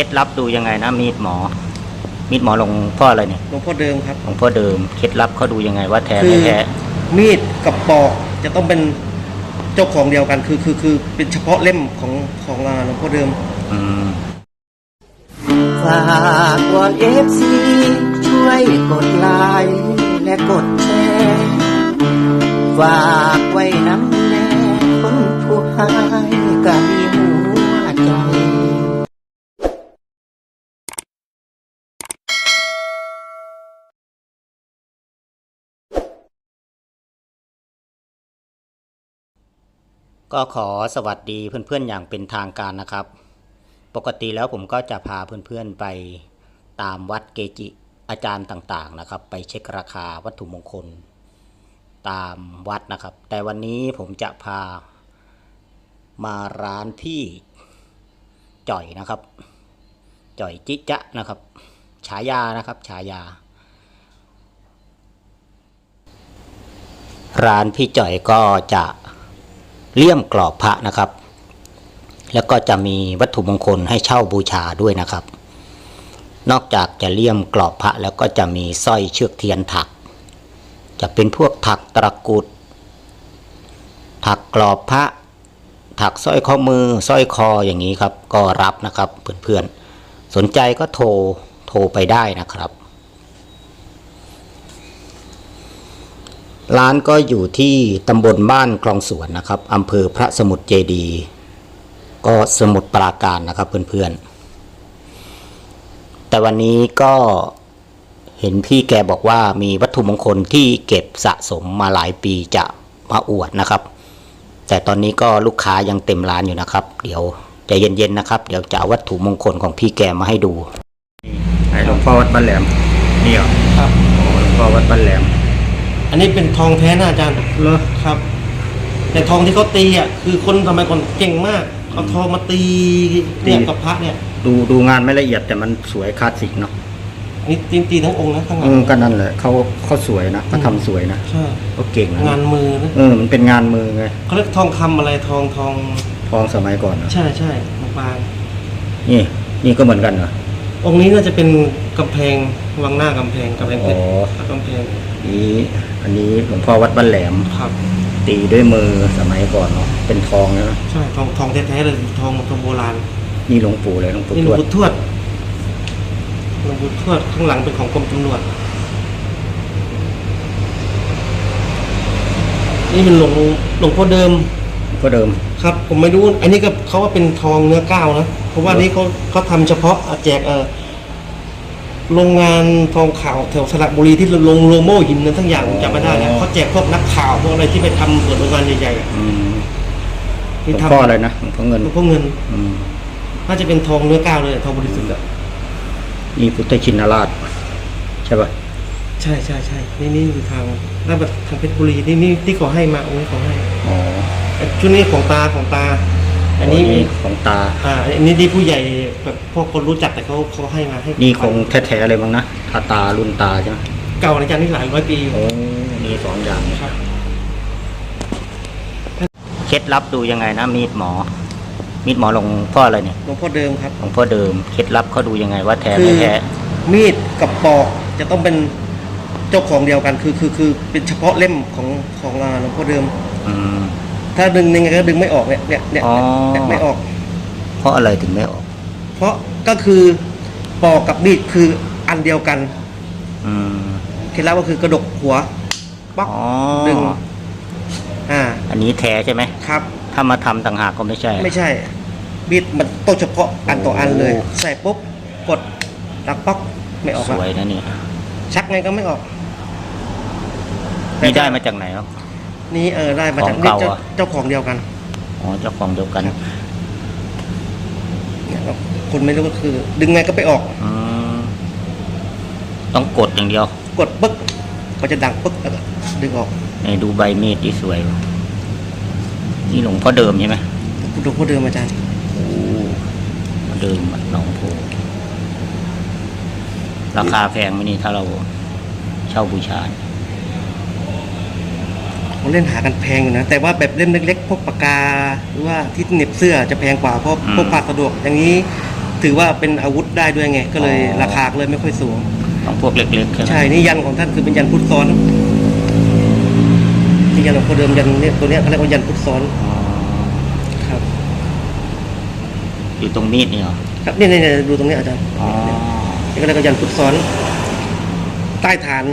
ล็ดลับดูยังไงนะมีดหมอ มีดหมอหลวงพ่ออะไรเนี่ยหลวงพ่อเดิมครับ หลวงพ่อเดิมเคล็ดลับเขาดูยังไงว่าแท้คืไม่อแท้มีดกับปอกจะต้องเป็นเจ้าของเดียวกันคือคือคือเป็นเฉพาะเล่มของของอ่าหลวงพ่อเดิมอืมฝากวอนเอฟซีช่วยกดไลค์และกดแชร์ฝากไว้น้ำแน่คนผู้หาย ก็ขอสวัสดีเพื่อนๆอย่างเป็นทางการนะครับ ปกติแล้วผมก็จะพาเพื่อนๆไปตามวัดเกจิอาจารย์ต่างๆนะครับ ไปเช็คราคาวัตถุมงคล ตามวัดนะครับ แต่วันนี้ผมจะพามาร้านที่จ่อยนะครับ จ่อยจิจะนะครับ ฉายานะครับฉายา ร้านพี่จ่อยก็จะ เลี่ยมกรอบพระนะครับ แล้วก็จะมีวัตถุมงคลให้เช่าบูชาด้วยนะครับ นอกจากจะเลี่ยมกรอบพระแล้วก็จะมีสร้อยเชือกเทียนถัก จะเป็นพวกถักตะกุดถักกรอบพระ ถักสร้อยข้อมือสร้อยคออย่างนี้ครับ ก็รับนะครับเพื่อนๆสนใจก็โทรโทรไปได้นะครับ ร้านก็อยู่ที่ตำบลบ้านคลองสวนนะครับอำเภอพระสมุทรเจดีย์ก็สมุทรปราการนะครับเพื่อนๆ แต่วันนี้ก็เห็นพี่แกบอกว่ามีวัตถุมงคลที่เก็บสะสมมาหลายปีจะมาอวดนะครับ แต่ตอนนี้ก็ลูกค้ายังเต็มร้านอยู่นะครับ เดี๋ยวใจเย็นๆนะครับ เดี๋ยวจะเอาวัตถุมงคลของพี่แกมาให้ดูไอ้หลวงพ่อวัดบ้านแหลมนี่เหรอครับหลวงพ่อวัดบ้านแหลม อันนี้เป็นทองแท้นะอาจารย์เหรอครับ แต่ทองที่เขาตีอะคือคนสมัยก่อนเก่งมากเอาทองมาตีเนี่ยกับพระเนี่ยดูดูงานไม่ละเอียดแต่มันสวยคลาสสิกเนาะนี่ตีตีทั้งองค์นะทั้งหลัเองอก็นั่นแหละเขาเขาสวยนะเขาทำสวยนะใช่เขาเก่งนะงานมือนะเออมันเป็นงานมือไงเขาเรียกทองคำอะไรทองทอง ทองสมัยก่อนนะใช่ใช่บางนี่นี่ก็เหมือนกันเหรอ ๆองค์นี้น่าจะเป็นกำแพงวางหน้ากำแพงกำแพงเพชรอ๋อ กำแพง นี่ อันนี้หลวงพ่อวัดบ้านแหลม ครับ ตีด้วยมือสมัยก่อนเนาะเป็นทองนะใช่ทองทองแท้ๆเลยทองทองโบราณนี่หลวงปู่เลยหลวงปู่นี่หทลววงดปู่ทวดหลวงปู่ทวดข้างหลังเป็นของกรมตำรวจนี่เป็นหลวงหลวงพ่อเดิม ก็เดิม ครับผมไม่รู้ อันนี้ก็เขาว่าเป็นทองเนื้อก้าวนะเพราะว่านี้เขาเขาทำเฉพาะแจกเออ โรงงานทองข่าวแถวสระบุรีที่ลงโลโม่หินนั้นทั้งอย่างผมจำไม่ได้แล้วเขาแจกพวกนักข่าวพวกอะไรที่ไปทำเปิดโรงงานใหญ่ๆอะอืมหลที่วงทำพ่ออะไรนะหลวงพ่อเงินหลวงพ่อเงิน อืมน่าจะเป็นทองเนื้อก้าวเลยทองบริสุทธิ์อะนี่พุทธชินราช ใช่ป่ะใช่ใช่ใช่นี่นี่อยู่ทางน่าแบบทางเพชรบุรีนี่นี่ที่เขาให้มาองค์นี้เขาให้อ๋อชุดนี้ของตาของตา อันนี้ของตา อ่าอันนี้ที่ผู้ใหญ่แบบพวกคนรู้จักแต่เขาเขาให้มาให้นี่คงแท้ๆเลยมั้งนะตาตารุ่นตาใช่ไหมเก่าในจารย์นี่หลายร้อยปีโอ้มีสองอย่างครับเคล็ดลับดูยังไงนะ มีดหมอ มีดหมอหลวงพ่ออะไรเนี่ยหลวงพ่อเดิมครับหลวงพ่อเดิมเคล็ดลับเขาดูยังไงว่าแท้คืไม่อแท้มีดกับปอกจะต้องเป็นเจ้าของเดียวกันคือคือคือเป็นเฉพาะเล่มของของอ่าหลวงพ่อเดิม อืม ถ้าดึงยังไงก็ดึงไม่ออกเนี่ยเนี่ยเนี่ยอ๋อ เนี่ยไม่ออก เพราะอะไรถึงไม่ออก เพราะก็คือปอกกับมีดคืออันเดียวกันอืม เคล็ดลับก็คือกระดกหัวป๊อกอ๋อ ดึงอ่าอันนี้แท้ใช่ไหม ครับ ถ้ามาทำต่างหากก็ไม่ใช่ ไม่ใช่มีดมันต้องเฉพาะอันต่ออันเลย โอ้ ใส่ปุ๊บกดดักป๊อกไม่ออกสละวยนะเนี่ยชักไงก็ไม่ออกนี่ได้มาจากไหนครับ นี่เออได้มาจากของนี่เก่าเจ้าอะ เจ้าของเดียวกันอ๋อเจ้าของเดียวกันเนี่ยคนไม่รู้ก็คือ ดึงไงก็ไปออก อืมต้องกดอย่างเดียวกดปึ๊กก็จะดังปึ๊กแล้วก็ดึงออกในดูใบมีดที่สวยนี่หลวงพ่อเดิมใช่ไหมคุณดูพ่อเดิมอาจารย์โอ้พ่อเดิมหนองโพราคาแพงไหมนี่ถ้าเราเช่าบูชา ผมเล่นหากันแพงอยู่นะ แต่ว่าแบบเล่มเล็กๆพวกปากกา หรือว่าที่เหน็บเสื้อจะแพงกว่าเพราะพวกพาสะดวก อย่างนี้ถือว่าเป็นอาวุธได้ด้วยไง ก็เลยอ๋อ ราคาก็เลยไม่ค่อยสูง ของพวกเล็กๆใช่ไหมใช่นี่ยันของท่านคือเป็นยันพุทธซ้อนที่ยันของพ่อเดิมยันเนี่ยตัวเนี้ยเขาเรียกว่ายันพุทธซ้อนอ๋อครับ อยู่ตรงมีดนี่เหรอครับเนี่ยเนี่ยเนี่ยดูตรงเนี้ยอาจารย์อ๋อนี่ก็เรียกว่ายันพุทธซ้อน ใต้ฐาน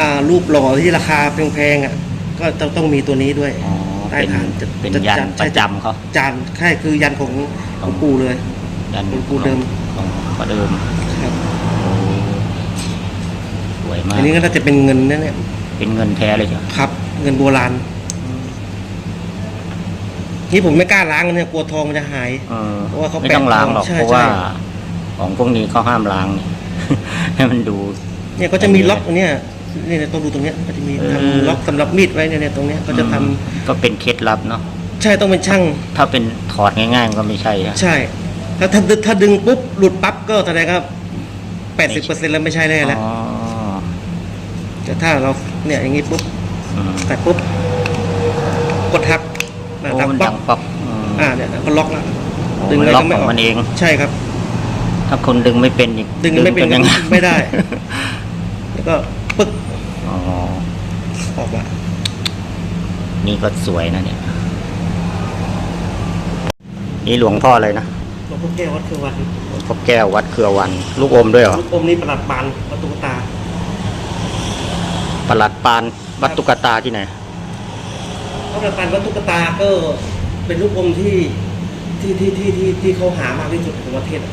อ่ารูปหล่อที่ราคาแพงๆอะ ก็ต้องต้องมีตัวนี้ด้วยอ๋อใต้เป็นฐานจะเป็นจะยันจะประจำเขา จานใช่คือยันของหลวงปู่เลย ยันหลวงปู่เดิม ของพระเดิมครับโอ้สวยมากอันนี้ก็น่าจะเป็นเงินนะเนี่ยเป็นเงินแท้เลยใช่ไหมครับ เงินโบราณนี่ผมไม่กล้าล้างเนี่ยกลัวทองมันจะหาย เออเพราะว่าเขาไม่ต้องล้างหรอกใช่เพราะว่า ใช่ ของพวกนี้เขาห้ามล้างนี่ให้มันดู เนี่ยก็จะมีล็อกอันเนี้ยนี่ เนี่ยต้องดูตรงเนี้ยก็จะมีเออทำล็อกสำหรับมีดไว้เนี่ยเนี่ยตรงเนี้ยก็จะทำอืมก็เป็นเคล็ดลับเนาะใช่ต้องเป็นช่าง ถ้าเป็นถอดง่ายๆมันก็ไม่ใช่นะใช่ ถ้าถ้าดึงถ้าดึงปุ๊บหลุดปั๊บก็แสดงครับแปดสิบเปอร์เซ็นต์แล้วไม่ใช่แน่แล้วอ๋อแต่ถ้าเราเนี่ยอย่างงี้ปุ๊บอืมแต่ปุ๊บกดทับนะโอ้ทับมันป๊ดัอกงป๊อกอืมอ่าเนี่ยก็ล็อกละโอ้ดึงมันไงล็อกก็ไม่ขอองอกมันเอง ใช่ครับ ถ้าคนดึงไม่เป็นอีกดึงไม่เป็นจยังง ไม่ได้ แล้วก็ ปึ๊กอ๋อออกมานี่ก็สวยนะเนี่ย นี่หลวงพ่อเลยนะหลวงพ่อแก้ววัดคือวันหลวงพ่อแก้ววัดเครือวัน ลูกอมด้วยเหรอลูกอมนี่ประหลัดบานวัดตุ๊กตาประหลัดปานวัดตุกตาที่ไหนเพราะประหลัดบานวัดตุ๊กตาก็เป็นลูกอมที่ที่ที่ที่ที่ที่เขาหามากที่สุดของประเทศอะ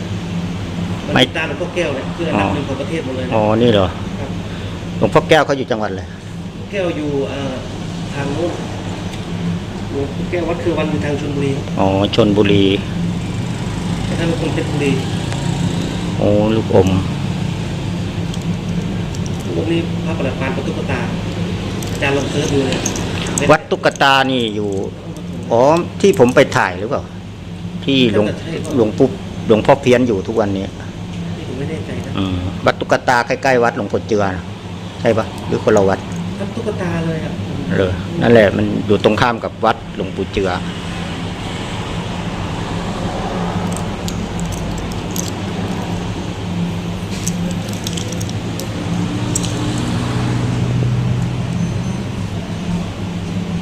มันไม่ติดตามหลวงพ่อแก้วเนี่ยคืออันดับหนึ่งของประเทศหมดเลยนะอ๋อนี่เหรอครับห ลวงพ่อแก้วเขาอยู่จังหวัดอะไรแก้วอยู่เอ่อทางนู้นหลวงพ่อแก้ววัดคือวันอยู่ทางชลบุรีอ๋อชนบุรีแต่ถ้าเป็นคนเพชรบุรีโอ้ลูกอมลูกอมนี่พระประหลัดบานวัดตุ๊กตาอาจารย์ลองเสิร์ชดูเลยวัดตุกตานี่อยู่อ๋อที่ผมไปถ่ายหรือเปล่า ที่หลวงหลวงปู่หลวงพ่อเพี้ยนอยู่ทุกวันนี้นี่ผมไม่แน่ใจนะอืมวัดตุกตาใกล้ๆวัดหลวงพ่อเจือนะ ใช่ปะหรือคนละวัดวัดตุ๊กตาเลยครับเลยนั่นแหละมันอยู่ตรงข้ามกับวัดหลวงปู่เจือ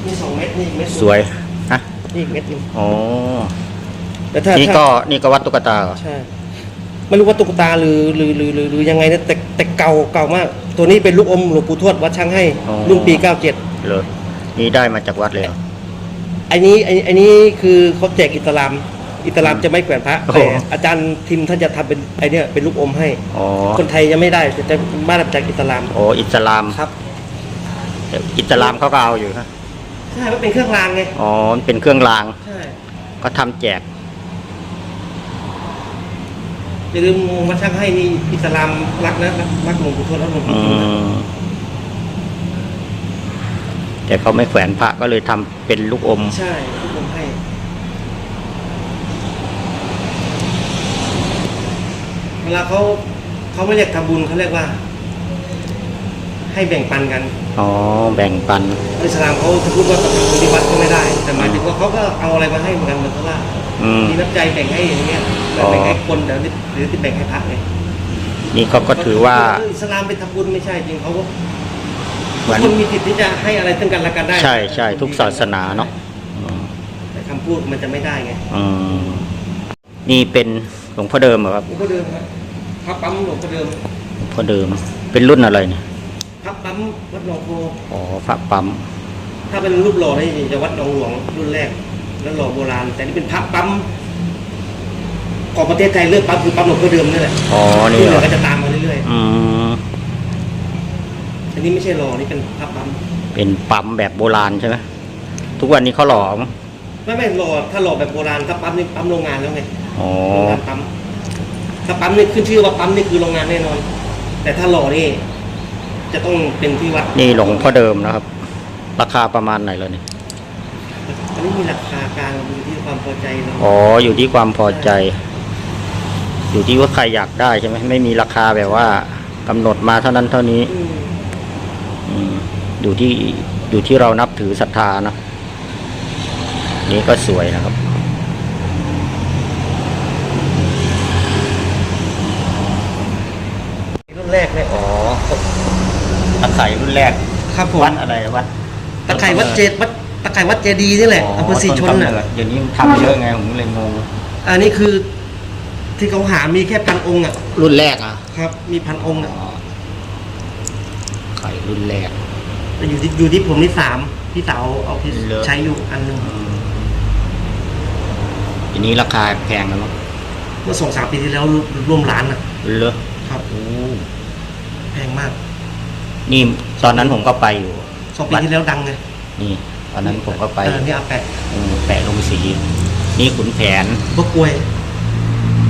มีสองเม็ดนี่อีกเม็ดหนึ่งสวยฮะนี่อีกเม็ดหนึงอ๋อแต่ถ้านี่ถ้าก็นี่ก็วัดตุกตาเหรอใช่ไม่รู้ว่าตุ๊กตาหรือหรือหรือหรือหรือยังไงนะแต่ แต่เก่าเก่ามาก ตัวนี้เป็นลูกอมหลวงปู่ทวดวัดช้างให้รุ่นปี 97เลยนี่ได้มาจากวัดเลยเหรอ อันนี้อันอันนี้คือเขาแจกอิสลาม อิสลามจะไม่แขวนพระโอ้โห แต่อาจารย์ทิมท่านจะทำเป็นไอเนี้ยเป็นลูกอมให้ อ๋อคนไทยยังไม่ได้แต่จะมาจากอิสลามโอ้อิสลามครับแต่อิสลามเขาก็เอาอยู่ฮะใช่ว่าเป็นเครื่องรางไงอ๋อมันเป็นเครื่องรางใช่ก็ทำแจก อย่าลืมวัดช้างให้นี่อิสลามรักนะรักรักหลวงปู่ทวดรักหลวงปู่อืทวดนะมแต่เขาไม่แขวนพระก็เลยทำเป็นลูกอม ใช่ลูกอมให้ เวลาเขาเขาไม่เรียกทำบุญเขาเรียกว่า ให้แบ่งปันกัน อ๋อ แบ่งปัน อิสลามเขาจะพูดว่าทำบุญที่วัดก็ไม่ได้ แต่หมายถึงว่าเขาก็เอาอะไรมาให้เหมือนกันเหมือนกับว่า อืม มีน้ำใจแบ่งให้อย่างเงี้ยอ๋อแบ่งให้คนแต่หรือที่แบ่งให้พระไงนี่เขาก็ถือว่า อิสลามไปทำบุญไม่ใช่จริงเขาก็เหมือน คนมีสิทธิ์ที่จะให้อะไรซึ่งกันและกันได้ใช่ใช่ทุกศาสนาเนาะอืมแต่คำพูดมันจะไม่ได้ไงอืมนี่เป็นหลวงพ่อเดิมเหรอครับหลวงพ่อเดิมครับพระปั๊มหลวงพ่อเดิมหลวงพ่อเดิม เป็นรุ่นอะไรเนี่ยพระปั๊มวัดหนองโพ อ๋อพระปั๊มถ้าเป็นรูปหล่อนี่จะวัดหนองหลวงรุ่นแรก แล้วหล่อโบราณ แต่นี่เป็นพระปั๊มของประเทศไทยเลือกปั๊มคือปั๊มหลวงพ่อเดิมนี่แหละอ๋อนี่ที่เหเหรลืออก็จะตามมาเรื่อยอืมๆอันนี้ไม่ใช่หล่อนี่เป็นพระปั๊มเป็นปั๊มแบบโบราณใช่ไหมทุกวันนี้เขาหล่อมั้งไม่ไม่หล่อถ้าหล่อแบบโบราณถ้าปั๊มนี่ปั๊มโรงงานแล้วไงอ๋อโรงงานปั๊มถ้าปั๊มนี่ขึ้นชื่อว่าปั๊มนี่คือโรงงานแน่นอน แต่ถ้าหล่อนี่จะต้องเป็นที่วัดนี่หลวงพ่อเดิมนะครับ ราคาประมาณไหนแล้วเนี่ย อันนี้มีราคากลางอยู่ที่ความพอใจเราอ๋ออยู่ที่ความพอใจ อยู่ที่ว่าใครอยากได้ใช่ไหมไม่มีราคาแบบว่ากำหนดมาเท่านั้นเท่านี้อืมอืมอยู่ที่อยู่ที่เรานับถือศรัทธานะนี่ก็สวยนะครับแรกเลยอ๋อตะไคร่รุ่นแรกครับผมวัดอะไรวัดตะไคร่วัดเจดวัดตะ ไคร่วัดเจดีย์นี่แหละอำเภอศรีชนต้กำน่ะเดเดี๋ยวนี้มันทำเยอะไงผมเลยงงอันนี้คือที่เขาหามีแค่พันองค์อะ รุ่นแรกอะครับ มีพันองค์อะอ๋อไข่รุ่นแรกแต่อยู่ที่อยู่ที่ผมนี่สามพี่สาวเอาที่เหรอใช้อยู่อันหนึงทีนี้ราคาแพงแล้วมั้งเมื่อสองสามปีที่แล้วร่วมล้านอะเลอะครับโอ้แพงมากนี่ตอนนั้นผมก็ไปอยู่สองปีที่แล้วดังไงนี่ ตอนนั้นผมก็ไปเออนี่อาแปะอืมแปะลงสี นี่ขุนแผนพวกกล้วย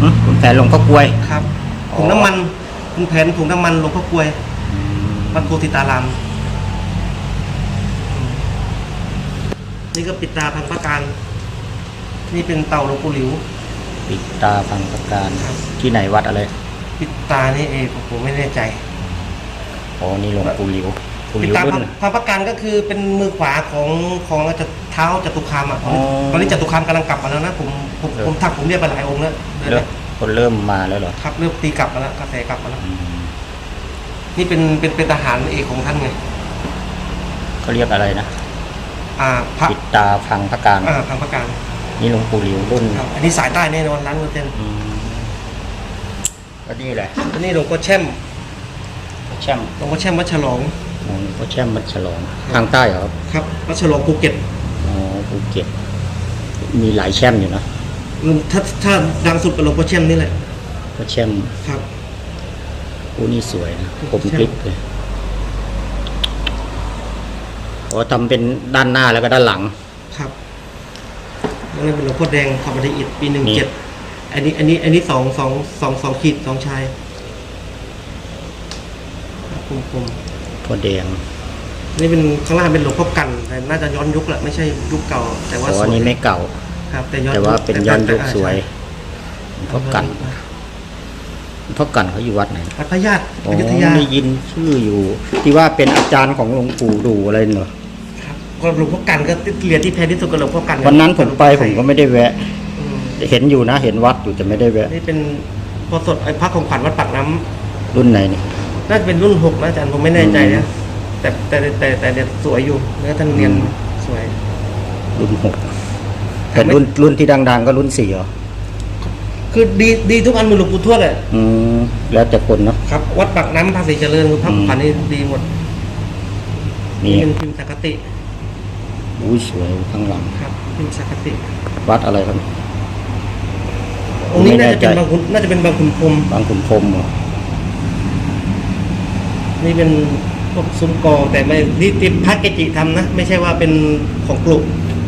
หึขุนแผนลงพ่อกล้วย ครับอ๋อ ถุงน้ำมันถุงแผ่นถุงน้ำมันหลวงพ่อกล้วยวัดโกติตารามอืมนี่ก็ปิดตาพันประการ นี่เป็นเต่าหลวงปู่หลิว ปิดตาฟังประการครับ ที่ไหนวัดอะไรปิดตานี่เองผมไม่แน่ใจ อ๋อนี่หลวงปู่หลิว ปู่หปิดลิวตารุ่พันนพันประการก็คือเป็นมือขวาของของจะเท้าจตุคามอะอ๋อตอนนี้จตุคามกำลังกลับมาแล้วนะผมผมเหรอผมทักผมเรียกไปหลายองค์แล้วเดี๋ยวเริ่มนะคนเริ่มมาแล้วเหรอครับเริ่มตีกลับมาแล้วกระแสกลับมาแล้วอืมนี่เป็นเป็นเป็นทหารเอกของท่านไงเขาเรียกอะไรนะอ่าพระปิดตาฟังประการอ่าพันประการนี่หลวงปู่หลิวรุ่นครับอันนี้สายใต้แน่นอนร้านเปอร์เซ็นต์อืมก็นี่แหละอันนี้หลวงพ่อแช่มแช่มหลวงพ่อแช่มวัดฉลอง อ๋อหลวงพ่อแช่มมัดฉลองทางใต้เหรอครับครับวัดฉลองภูเก็ตอ๋อภูเก็ต มีหลายแช่มอยู่นะอืมถ้าถ้าดังสุดก็หลวงพ่อแช่มนี่แหละพ่อแช่มครับอู้นี่สวยนะผมแช่มคลิปเลยอ๋อทำเป็นด้านหน้าแล้วก็ด้านหลังครับแล้วนั่นเป็นหลวงพ่อแดงขอบดีอิฐปีหนึ่งนี่เจ็ดอันนี้ อันนี้ อันนี้สองสองสองสองขีดสองชายกลม พ่อแดงๆนี่เป็นข้างล่างเป็นหลวงพ่อกันแต่น่าจะย้อนยุคแหละไม่ใช่ยุคเก่า แต่ว่าอ๋อสอัวนยนี้ไม่เก่า ครับแต่ย้อนแต่ว่าเป็นย้อนยุคสวยใช่พ่อกันพ่อกันเขาอยู่วัดไหนวัดพระญาติอ๋ออยุธยาได้ยินชื่ออยู่ ที่ว่าเป็นอาจารย์ของหลวงปู่ดูอะไรเหรอครับก็หลวงพ่อกันก็เรียนที่แพงที่สุดก็หลวงพ่อกันวันนั้นผมไปผมก็ไม่ได้แวะ อืมเห็นอยู่นะ เห็นวัดอยู่แต่ไม่ได้แวะ นี่เป็นพอสดไอ้พระของขวัญวัดปากน้ำรุ่นไหนนี่ น่าจะเป็นรุ่นหกนะอาจารย์ผมไม่แน่ใจนะแต่แต่แต่แต่แต่สวยอยู่เนื้อท่านเรียนอืมสวย รุ่นหกแต่รุ่นรุ่นที่ดัง ๆ ก็รุ่นสี่เหรอคือดีดีทุกอันเหมือนหลวงปู่ทวดเลยอืมแล้วแต่คนเนาะครับ วัดปากน้ำภาษีเจริญคือพระของขวัญนี่ดีหมดนี่เป็นพิมพ์สังกติอุ้ยสวยข้างหลังครับพิมพ์สังกติ วัดอะไรครับองค์นี้น่าจะเป็นไม่แน่ใจบางขุนน่าจะเป็นบางขุนพรหมบางขุนพรหมเหรอ นี่เป็นพวกซุ้มกอแต่ไม่นี่ติดพระเกจิทำนะ ไม่ใช่ว่าเป็นของกลุ่ม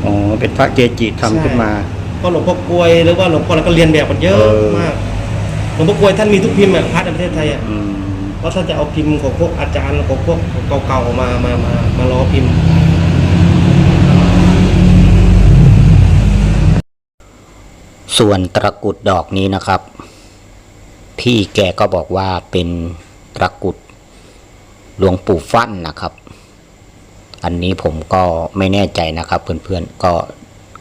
อ๋อเป็นพระเกจิทำขึ้นมาเพราะหลวงพ่อกลวยหรือว่าหลวงพ่อแล้วก็เรียนแบบกันเยอะเออ มากหลวงพ่อกลวยท่านมีทุกพิมพ์อะพระในประเทศไทยอะอืมเพราะท่านจะเอาพิมพ์ของพวกอาจารย์ของพวกเก่าๆมามามามาล้อพิมพ์ ส่วนตะกรุดดอกนี้นะครับ พี่แกก็บอกว่าเป็นตะกรุด หลวงปู่ฟั่นนะครับ อันนี้ผมก็ไม่แน่ใจนะครับ เพื่อนๆก็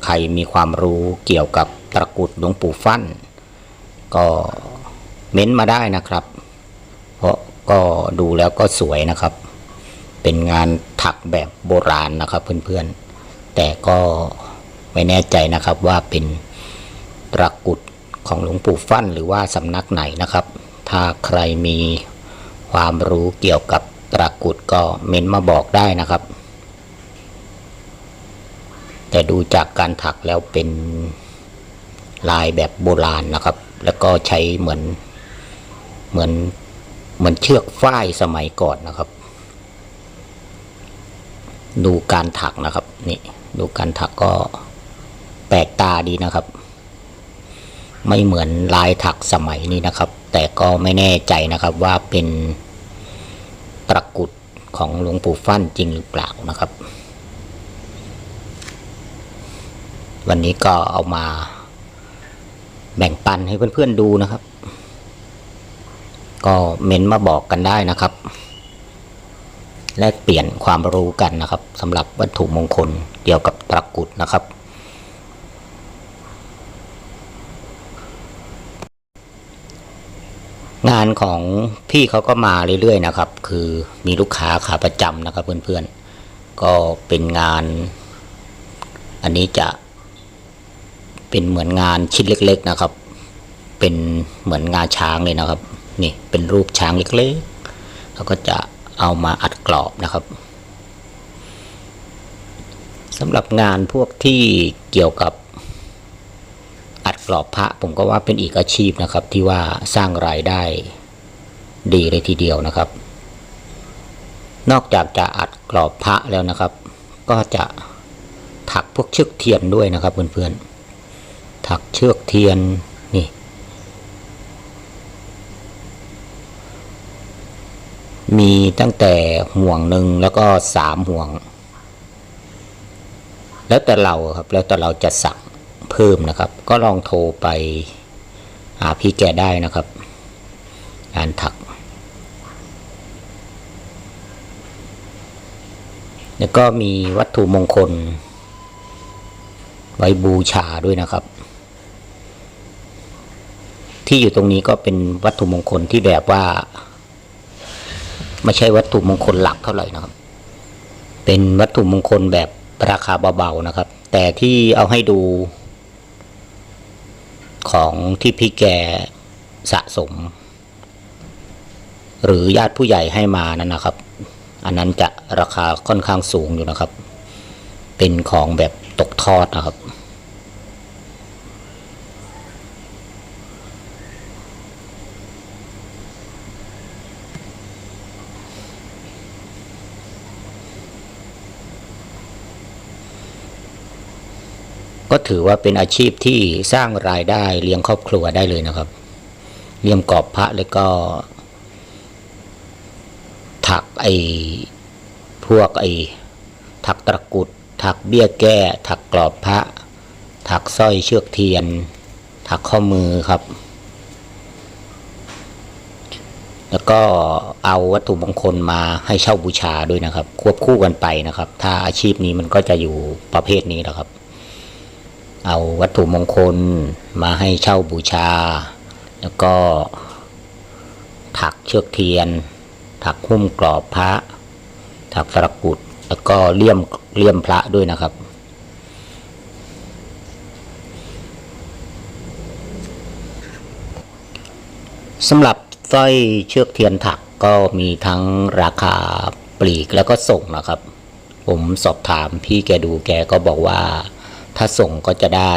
ใครมีความรู้เกี่ยวกับตะกุดหลวงปู่ฟั่น ก็เม้นต์มาได้นะครับ เพราะก็ดูแล้วก็สวยนะครับ เป็นงานถักแบบโบราณนะครับ เพื่อนๆ แต่ก็ไม่แน่ใจนะครับว่าเป็นตะกุดของหลวงปู่ฟั่นหรือว่าสำนักไหนนะครับ ถ้าใครมีความรู้เกี่ยวกับ ตะกุดก็เม้นมาบอกได้นะครับ แต่ดูจากการถักแล้วเป็นลายแบบโบราณนะครับ แล้วก็ใช้เหมือนเหมือนเหมือนเชือกฝ้ายสมัยก่อนนะครับ ดูการถักนะครับนี่ดูการถักก็แปลกตาดีนะครับ ไม่เหมือนลายถักสมัยนี้นะครับ แต่ก็ไม่แน่ใจนะครับว่าเป็น ตะกุดของหลวงปู่ฟั่นจริงหรือเปล่านะครับ วันนี้ก็เอามาแบ่งปันให้เพื่อนๆดูนะครับ ก็เม้นมาบอกกันได้นะครับ แลกเปลี่ยนความรู้กันนะครับสำหรับวัตถุมงคลเกี่ยวกับตะกุดนะครับ งานของพี่เขาก็มาเรื่อยๆนะครับ คือมีลูกค้าขาประจำนะครับ เพื่อนๆ ก็เป็นงาน อันนี้จะ เป็นเหมือนงานชิ้นเล็ก ๆนะครับ เป็นเหมือนงาช้างเลยนะครับ นี่เป็นรูปช้างเล็กๆแล้วก็จะเอามาอัดกรอบนะครับสำหรับงานพวกที่เกี่ยวกับ อัดกรอบพระผมก็ว่าเป็นอีกอาชีพนะครับ ที่ว่าสร้างรายได้ดีเลยทีเดียวนะครับ นอกจากจะอัดกรอบพระแล้วนะครับ ก็จะถักพวกเชือกเทียนด้วยนะครับเพื่อนๆถักเชือกเทียนนี่ มีตั้งแต่ห่วงหนึ่งแล้วก็สามห่วง แล้วแต่เราครับแล้วแต่เราจะสั่ง เพิ่มนะครับ ก็ลองโทรไปหาพี่แกได้นะครับงานถัก แล้วก็มีวัตถุมงคล ไว้บูชาด้วยนะครับ ที่อยู่ตรงนี้ก็เป็นวัตถุมงคลที่แบบว่า ไม่ใช่วัตถุมงคลหลักเท่าไหร่นะครับ เป็นวัตถุมงคลแบบราคาเบาๆนะครับ แต่ที่เอาให้ดู ของที่พี่แกสะสม หรือญาติผู้ใหญ่ให้มานั่นนะครับ อันนั้นจะราคาค่อนข้างสูงอยู่นะครับ เป็นของแบบตกทอดนะครับ ก็ถือว่าเป็นอาชีพที่สร้างรายได้เลี้ยงครอบครัวได้เลยนะครับ เลี้ยงกรอบพระแล้วก็ ถักไอพวกไอถักตะกุด ถักเบี้ยแก้ ถักกรอบพระ ถักสร้อยเชือกเทียน ถักข้อมือครับ แล้วก็เอาวัตถุมงคลมาให้เช่าบูชาด้วยนะครับ ควบคู่กันไปนะครับ ถ้าอาชีพนี้มันก็จะอยู่ประเภทนี้แหละครับ เอาวัตถุมงคลมาให้เช่าบูชา แล้วก็ ถักเชือกเทียน ถักหุ้มกรอบพระ ถักตะกุดแล้วก็เลี่ยมเลี่ยมพระด้วยนะครับ สำหรับสร้อยเชือกเทียนถักก็มีทั้งราคาปลีกแล้วก็ส่งนะครับ ผมสอบถามพี่แกดูแกก็บอกว่า ถ้าส่งก็จะได้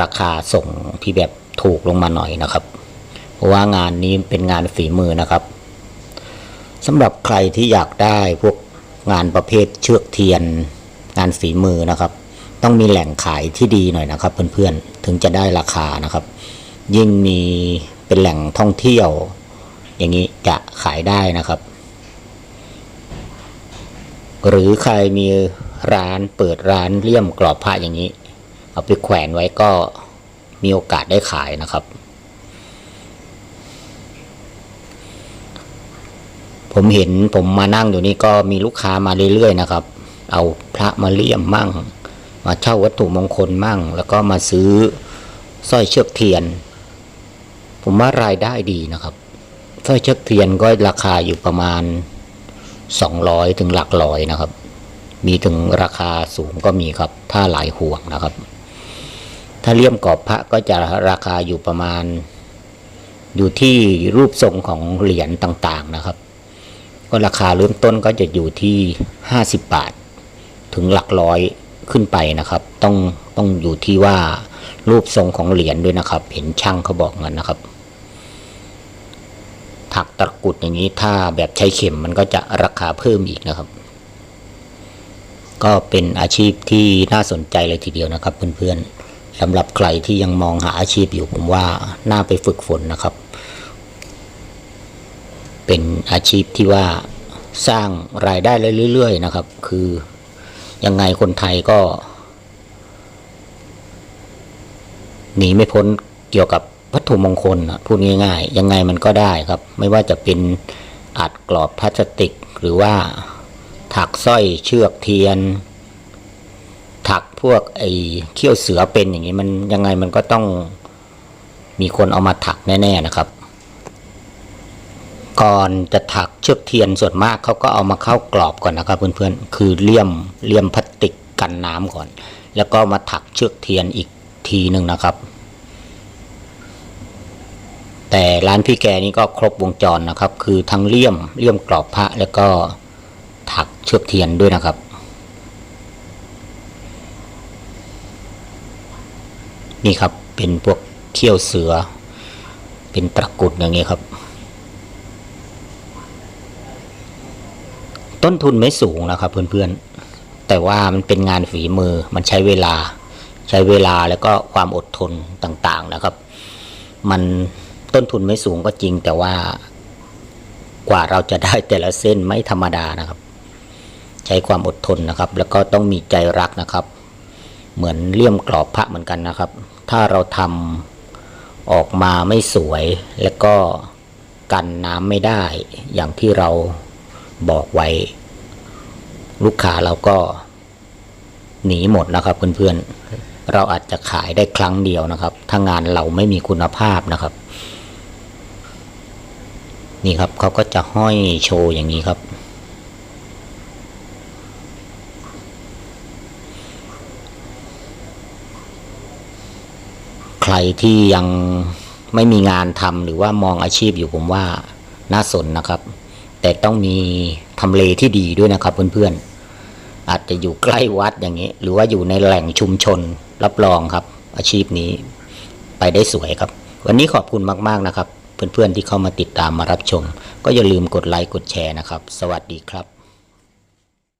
ราคาส่งที่แบบถูกลงมาหน่อยนะครับ เพราะว่างานนี้เป็นงานฝีมือนะครับสำหรับใครที่อยากได้พวกงานประเภทเชือกเทียน งานฝีมือนะครับ ต้องมีแหล่งขายที่ดีหน่อยนะครับ เพื่อนๆถึงจะได้ราคานะครับ ยิ่งมีเป็นแหล่งท่องเที่ยว อย่างนี้จะขายได้นะครับ หรือใครมี ร้านเปิดร้านเลี่ยมกรอบผ้าอย่างนี้ เอาไปแขวนไว้ก็มีโอกาสได้ขายนะครับ ผมเห็นผมมานั่งอยู่นี่ก็มีลูกค้ามาเรื่อยๆนะครับ เอาพระมาเลี่ยมมั่ง มาเช่าวัตถุมงคลมั่ง แล้วก็มาซื้อสร้อยเชือกเทียน ผมว่ารายได้ดีนะครับสร้อยเชือกเทียนก็ราคาอยู่ประมาณสองร้อยถึงหลักร้อยนะครับ มีถึงราคาสูงก็มีครับ ถ้าหลายห่วงนะครับ ถ้าเลี่ยมกรอบพระก็จะราคาอยู่ประมาณ อยู่ที่รูปทรงของเหรียญต่างๆนะครับ ก็ราคาเริ่มต้นก็จะอยู่ที่ห้าสิบบาท ถึงหลักร้อยขึ้นไปนะครับ ต้องต้องอยู่ที่ว่ารูปทรงของเหรียญด้วยนะครับ เห็นช่างเขาบอกงั้นนะครับ ถักตะกรุดอย่างนี้ถ้าแบบใช้เข็มมันก็จะราคาเพิ่มอีกนะครับ ก็เป็นอาชีพที่น่าสนใจเลยทีเดียวนะครับ เพื่อนๆสำหรับใครที่ยังมองหาอาชีพอยู่ผมว่าน่าไปฝึกฝนนะครับ เป็นอาชีพที่ว่าสร้างรายได้เรื่อยๆนะครับ คือยังไงคนไทยก็หนีไม่พ้นเกี่ยวกับวัตถุมงคลนะพูดง่าย ๆ ยังไงมันก็ได้ครับ ไม่ว่าจะเป็นอัดกรอบพลาสติกหรือว่า ถักสร้อยเชือกเทียน ถักพวกไอ้เขี้ยวเสือเป็นอย่างนี้มันยังไงมันก็ต้องมีคนเอามาถักแน่ ๆนะครับ ก่อนจะถักเชือกเทียนส่วนมากเขาก็เอามาเข้ากรอบก่อนนะครับ เพื่อนๆคือเลี่ยมเลี่ยมพลาสติกกันน้ำก่อน แล้วก็มาถักเชือกเทียนอีกทีหนึ่งนะครับ แต่ร้านพี่แกนี่ก็ครบวงจรนะครับ คือทั้งเลี่ยมเลี่ยมกรอบพระแล้วก็ ถักเชือกเทียนด้วยนะครับ นี่ครับเป็นพวกเขี้ยวเสือ เป็นตะกรุดอย่างเงี้ยครับ ต้นทุนไม่สูงนะครับเพื่อนๆ แต่ว่ามันเป็นงานฝีมือมันใช้เวลา ใช้เวลาแล้วก็ความอดทนต่างๆนะครับ มันต้นทุนไม่สูงก็จริงแต่ว่ากว่าเราจะได้แต่ละเส้นไม่ธรรมดานะครับ ใช้ความอดทนนะครับ แล้วก็ต้องมีใจรักนะครับ เหมือนเลี่ยมกรอบพระเหมือนกันนะครับ ถ้าเราทำออกมาไม่สวย แล้วก็กันน้ำไม่ได้ อย่างที่เราบอกไว้ ลูกค้าเราก็หนีหมดนะครับเพื่อนๆ เราอาจจะขายได้ครั้งเดียวนะครับ ถ้างานเราไม่มีคุณภาพนะครับ นี่ครับเขาก็จะห้อยโชว์อย่างนี้ครับ ใครที่ยังไม่มีงานทำหรือว่ามองอาชีพอยู่ผมว่าน่าสนนะครับ แต่ต้องมีทำเลที่ดีด้วยนะครับเพื่อนๆ อาจจะอยู่ใกล้วัดอย่างนี้ หรือว่าอยู่ในแหล่งชุมชนรับรองครับ อาชีพนี้ไปได้สวยครับ วันนี้ขอบคุณมากๆนะครับ เพื่อนๆที่เข้ามาติดตามมารับชม ก็อย่าลืมกดไลค์กดแชร์นะครับ สวัสดีครับ